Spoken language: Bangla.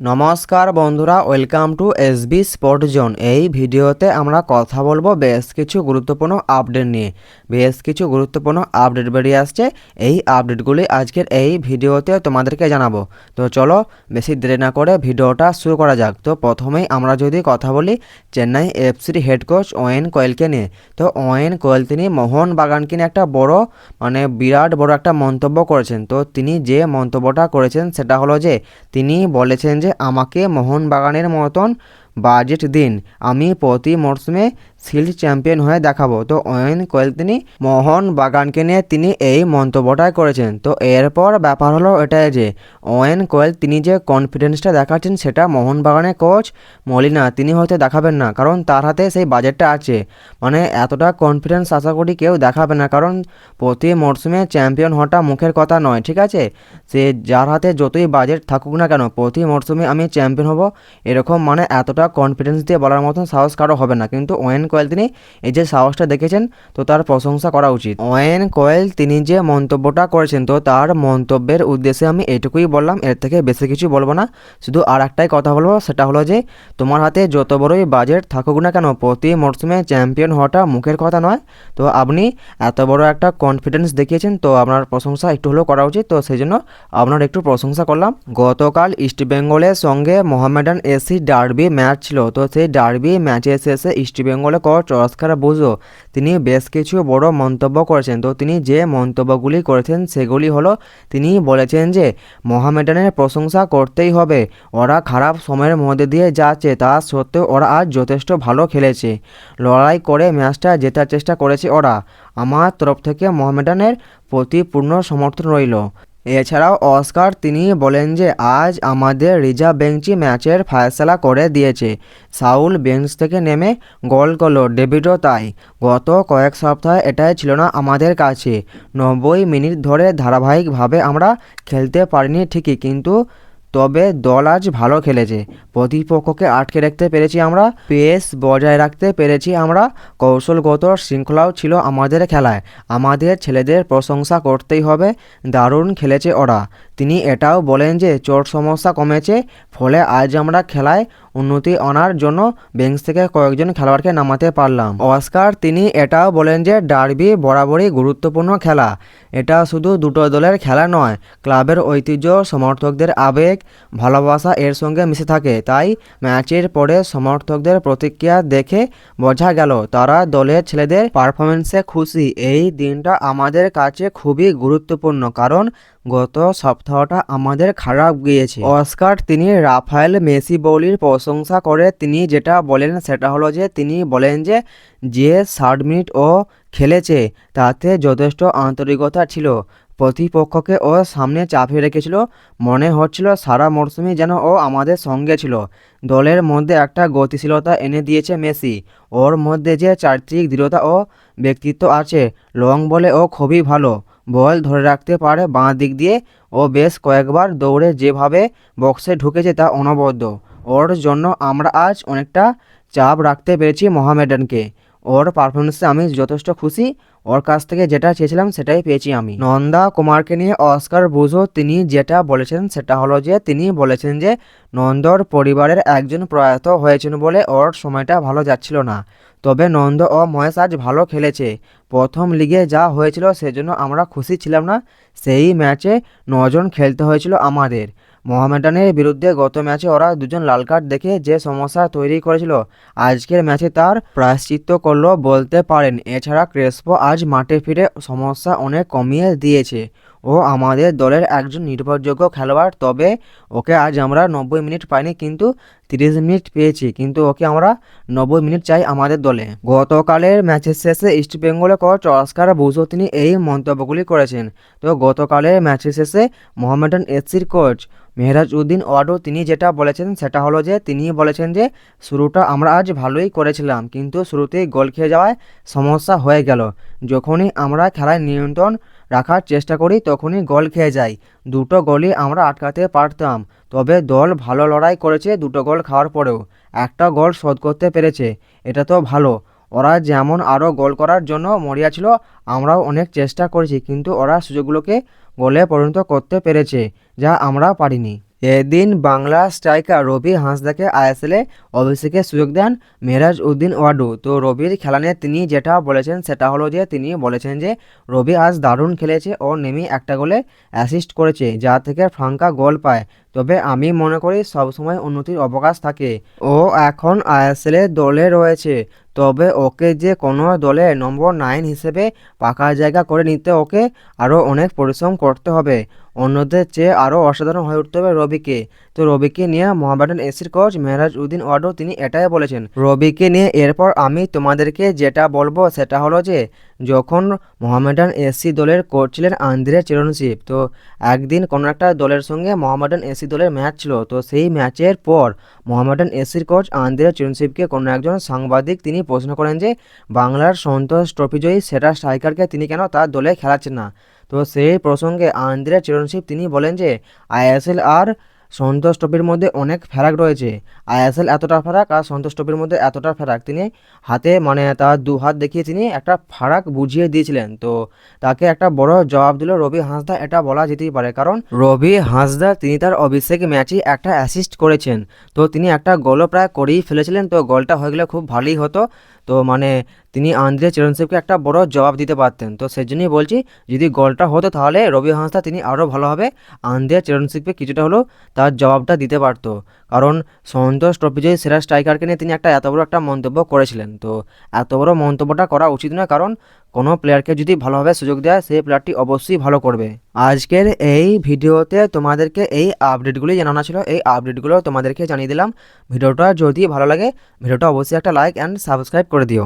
নমস্কার বন্ধুরা, welcome to SB sport zone. এই ভিডিওতে আমরা কথা বলব বেশ কিছু গুরুত্বপূর্ণ আপডেট নিয়ে। বেশ কিছু গুরুত্বপূর্ণ আপডেট বেরিয়ে আসছে। এই আপডেটগুলি আজকের এই ভিডিওতে তোমাদেরকে জানাব। তো চলো, বেশি দেরি না করে ভিডিওটা শুরু করা যাক। তো প্রথমেই আমরা যদি কথা বলি চেন্নাই এফসির হেড কোচ ওয়েন কোয়েলকে নিয়ে। তো ওয়েন কোয়েল তিনি মোহন বাগানকে নিয়ে একটা বড় মানে বিরাট বড় একটা মন্তব্য করেছেন। তো তিনি যে মন্তব্যটা করেছেন সেটা হলো যে, তিনি বলেছেন যে আমাকে মোহনবাগানের মতন বাজেট দিন। আমি প্রতি মরশুমে শিল্ড চ্যাম্পিয়ন হয়ে দেখাবো। তো ওয়েন কোয়েল তিনি মোহন বাগানকে নিয়ে তিনি এই মন্তব্যটাই করেছেন। তো এরপর ব্যাপার হলো এটাই যে ওয়েন কোয়েল তিনি যে কনফিডেন্সটা দেখাচ্ছেন সেটা মোহনবাগানের কোচ মলিনা, তিনি হয়তো দেখাবেন না। কারণ তার হাতে সেই বাজেটটা আছে। মানে এতটা কনফিডেন্স আশা করি কেউ দেখাবে না। কারণ প্রতি মরশুমে চ্যাম্পিয়ন হওয়াটা মুখের কথা নয়, ঠিক আছে? সে যার হাতে যতই বাজেট থাকুক না কেন, প্রতি মরশুমে আমি চ্যাম্পিয়ন হব, এরকম মানে এতটা কনফিডেন্স দিয়ে বলার মতন সাহস কারও হবে না। কিন্তু ওয়েন কোয়েল তিনি এই যে সাহসটা দেখেছেন, তো তার প্রশংসা করা উচিত। ওয়েন কোয়েল তিনি যে মন্তব্যটা করেছেন, তো তার মন্তব্যের উদ্দেশ্যে আমি এটুকুই বললাম, এর থেকে বেশি কিছু বলব না। শুধু আর একটাই কথা বলব, সেটা হলো যে, তোমার হাতে যত বড়ই বাজেট থাকুক না কেন, প্রতি মরশুমে চ্যাম্পিয়ন হওয়াটা মুখের কথা নয়। তো আপনি এত বড় একটা কনফিডেন্স দেখিয়েছেন, তো আপনার প্রশংসা একটু হলেও করা উচিত। তো সেই জন্য আপনার একটু প্রশংসা করলাম। গতকাল ইস্টবেঙ্গলের সঙ্গে মোহামেডান এসি ডার্বি ম্যাচ ছিল, তো সেই ডার্বি ম্যাচে এসে এসে শেষে ইস্টবেঙ্গলের কোচ অস্কার বুজো তিনি বেশ কিছু বড় মন্তব্য করেছেন। তো তিনি যে মন্তব্যগুলি করেছেন, সেগুলি হলো, তিনি বলেছেন যে, মোহামেডানের প্রশংসা করতেই হবে। ওরা খারাপ সময়ের মধ্যে দিয়ে যাচ্ছে, তা সত্ত্বেও ওরা আজ যথেষ্ট ভালো খেলেছে। লড়াই করে ম্যাচটা জেতার চেষ্টা করেছে ওরা। আমার তরফ থেকে মোহামেডানের প্রতি পূর্ণ সমর্থন রইল। এছাড়াও অস্কার তিনি বলেন যে আজ আমাদের রিজার্ভ বেঞ্চি ম্যাচের ফায়সালা করে দিয়েছে। সাউল বেঞ্চ থেকে নেমে গোল করল, ডেভিডও তাই। গত কয়েক সপ্তাহে এটাই ছিল না আমাদের কাছে। নব্বই মিনিট ধরে ধারাবাহিকভাবে আমরা খেলতে পারিনি ঠিকই, কিন্তু তবে দল আজ ভালো খেলেছে। প্রতিপক্ষকে আটকে রাখতে পেরেছি আমরা, পেস বজায় রাখতে পেরেছি আমরা, কৌশলগত শৃঙ্খলাও ছিল আমাদের খেলায়। আমাদের ছেলেদের প্রশংসা করতেই হবে, দারুণ খেলেছে ওরা। তিনি এটাও বলেন যে চোট সমস্যা কমেছে, ফলে আজ আমরা খেলায় উন্নতি আনার জন্য বেঞ্চ থেকে কয়েকজন খেলোয়াড়কে নামাতে পারলাম। অস্কার, তিনি এটাও বলেন যে ডার্বি বরাবরই গুরুত্বপূর্ণ খেলা। এটা শুধু দুটো দলের খেলা নয়, ক্লাবের ঐতিহ্য, সমর্থকদের আবেগ, ভালোবাসা এর সঙ্গে মিশে থাকে। তাই ম্যাচের পরে সমর্থকদের প্রতিক্রিয়া দেখে বোঝা গেল, তারা দলের ছেলেদের পারফরমেন্সে খুশি। এই দিনটা আমাদের কাছে খুবই গুরুত্বপূর্ণ, কারণ গত সপ্তাহটা আমাদের খারাপ গিয়েছে। অস্কার তিনি রাফায়েল মেসি বৌলির প্রশংসা করে তিনি যেটা বলেন সেটা হলো যে তিনি বলেন যে যে ষাট মিনিট ও খেলেছে তাতে যথেষ্ট আন্তরিকতা ছিল। প্রতিপক্ষকে ও সামনে চাপিয়ে রেখেছিল। মনে হচ্ছিল সারা মরশুমে যেন ও আমাদের সঙ্গে ছিল। দলের মধ্যে একটা গতিশীলতা এনে দিয়েছে মেসি। ওর মধ্যে যে চারিত্রিক দৃঢ়তা ও ব্যক্তিত্ব আছে, লং বলে ও খুবই ভালো। বল ধরে রাখতে পারে বাঁ দিক দিয়ে। ও বেশ কয়েকবার দৌড়ে যেভাবে বক্সে ঢুকেছে তা অনবদ্য। ওর জন্য আমরা আজ অনেকটা চাপ রাখতে পেরেছি মোহামেডানকে। ওর পারফরমেন্সে আমি যথেষ্ট খুশি। ওর কাছ থেকে যেটা চেয়েছিলাম সেটাই পেয়েছি আমি। নন্দা কুমারকে নিয়ে অস্কার বুঝো তিনি যেটা বলেছেন সেটা হলো যে, তিনি বলেছেন যে, নন্দর পরিবারের একজন প্রয়াত হয়েছেন বলে ওর সময়টা ভালো যাচ্ছিল না। তবে নন্দ ও মহেশ আজ ভালো খেলেছে। প্রথম লিগে যা হয়েছিল সেজন্য আমরা খুশি ছিলাম না। সেই ম্যাচে নজন খেলতে হয়েছিল আমাদের। মোহামেডানের বিরুদ্ধে গত ম্যাচে ওরা দুজন লাল কার্ড দেখে যে সমস্যা তৈরি করেছিল, আজকের ম্যাচে তার প্রায়শ্চিত্ত করল বলতে পারেন। এছাড়া ক্রেসপো আজ মাঠে ফিরে সমস্যা অনেক কমিয়ে দিয়েছে। ও আমাদের দলের একজন নির্ভরযোগ্য খেলোয়াড়, তবে ওকে আজ আমরা নব্বই মিনিট পাইনি, কিন্তু তিরিশ মিনিট পেয়েছি, কিন্তু ওকে আমরা নব্বই মিনিট চাই আমাদের দলে। গতকালের ম্যাচের শেষে ইস্টবেঙ্গলের কোচ অস্কার বুঝো তিনি এই মন্তব্যগুলি করেছেন। তো গতকালের ম্যাচের শেষে মোহামেডান এসসির কোচ মেহরাজ উদ্দিন ওয়াডো তিনি যেটা বলেছেন সেটা হলো যে, তিনি বলেছেন যে, শুরুটা আমরা আজ ভালোই করেছিলাম, কিন্তু শুরুতেই গোল খেয়ে যাওয়ায় সমস্যা হয়ে গেল। যখনই আমরা খেলায় নিয়ন্ত্রণ রাখার চেষ্টা করি, তখনই গোল খেয়ে যাই। দুটো গোলই আমরা আটকাতে পারতাম, তবে দল ভালো লড়াই করেছে দুটো গোল খাওয়ার পরেও। একটা গোল শোধ করতে পেরেছে, এটা তো ভালো। ওরা যেমন আরও গোল করার জন্য মরিয়া ছিল, আমরাও অনেক চেষ্টা করেছি, কিন্তু ওরা সুযোগগুলোকে গোলে পরিণত করতে পেরেছে, যা আমরা পারিনি। এদিন বাংলা স্ট্রাইকার রবি হাঁসদাকে আইএসএলে অভিষেকের সুযোগ দেন মেরাজ উদ্দিন ওয়াডু। তো রবির খেলা নিয়ে তিনি যেটা বলেছেন, সেটা হলো যে তিনি বলেছেন যে রবি আজ দারুণ খেলেছে ও নেমে একটা গোলে অ্যাসিস্ট করেছে, যা থেকে ফ্রাঙ্কা গোল পায়। তবে আমি মনে করি সবসময় উন্নতির অবকাশ থাকে। ও এখন আইএসএল দলে রয়েছে। তবে ওকে যে কোনো দলে নম্বর নাইন হিসেবে পাকা জায়গা করে নিতে ওকে আরও অনেক পরিশ্রম করতে হবে। অন্যদের চেয়ে আরও অসাধারণ হয়ে উঠতে হবে রবিকে। তো রবিকে নিয়ে মোহামেডান এসির কোচ মেহরাজ উদ্দিন ওয়াডো তিনি এটাই বলেছেন। রবিকে নিয়ে এরপর আমি তোমাদেরকে যেটা বলব সেটা হলো যে, যখন মোহামেডান এসি দলের কোচ ছিলেন আন্দ্রে চিরনশিপ তো একদিন কোনো একটা দলের সঙ্গে মোহামেডান এসি দলের ম্যাচ ছিল, তো সেই ম্যাচের পর মোহামেডান এসির কোচ আন্দ্রে চিরনশিপকে কোনো একজন সাংবাদিক তিনি প্রশ্ন করেন যে, বাংলার সন্তোষ ট্রফি জয়ী সেরা স্ট্রাইকারকে তিনি কেন তার দলে খেলাচ্ছেন না? তো সেই প্রসঙ্গে আন্দ্রে চিরনশিপ তিনি বলেন যে, আইএসএল আর সন্তোষ ট্রফির মধ্যে অনেক ফারাক রয়েছে। আইএসএল এতটা ফারাক আর সন্তোষ ট্রফির মধ্যে এতটা ফেরাক। তিনি হাতে মানে তার দু হাত দেখিয়ে তিনি একটা ফারাক বুঝিয়ে দিয়েছিলেন। তো তাকে একটা বড় জবাব দিল রবি হাঁসদা। এটা বলা যেতেই পারে কারণ রবি হাঁসদা, তিনি তার অভিষেক ম্যাচে একটা অ্যাসিস্ট করেছেন। তো তিনি একটা গোলও প্রায় করেই ফেলেছিলেন। তো গোলটা হয়ে গেলে খুব ভালোই হতো। তো মানে তিনি আন্দ্রে চিরনশিপকে একটা বড় জবাব দিতে পারতেন। তো সেই জন্যই বলছি, যদি গোলটা হতো তাহলে রবি হাঁসদা তিনি আরও ভালোভাবে আন্দ্রে চিরনশিপকে কিছুটা হলেও তার জবাবটা দিতে পারতো। কারণ সন্তোষ ট্রফি জয়ী সেরা স্ট্রাইকারকে নিয়ে তিনি একটা এত বড় একটা মন্তব্য করেছিলেন। তো এত বড় মন্তব্যটা করা উচিত নয়, কারণ কোনো প্লেয়ারকে যদি ভালোভাবে সুযোগ দেয়, সেই প্লেয়ারটি অবশ্যই ভালো করবে। আজকের এই ভিডিওতে তোমাদেরকে এই আপডেটগুলি জানানো ছিল। এই আপডেটগুলো তোমাদেরকে জানিয়ে দিলাম। ভিডিওটা যদি ভালো লাগে, ভিডিওটা অবশ্যই একটা লাইক অ্যান্ড সাবস্ক্রাইব করে দিও।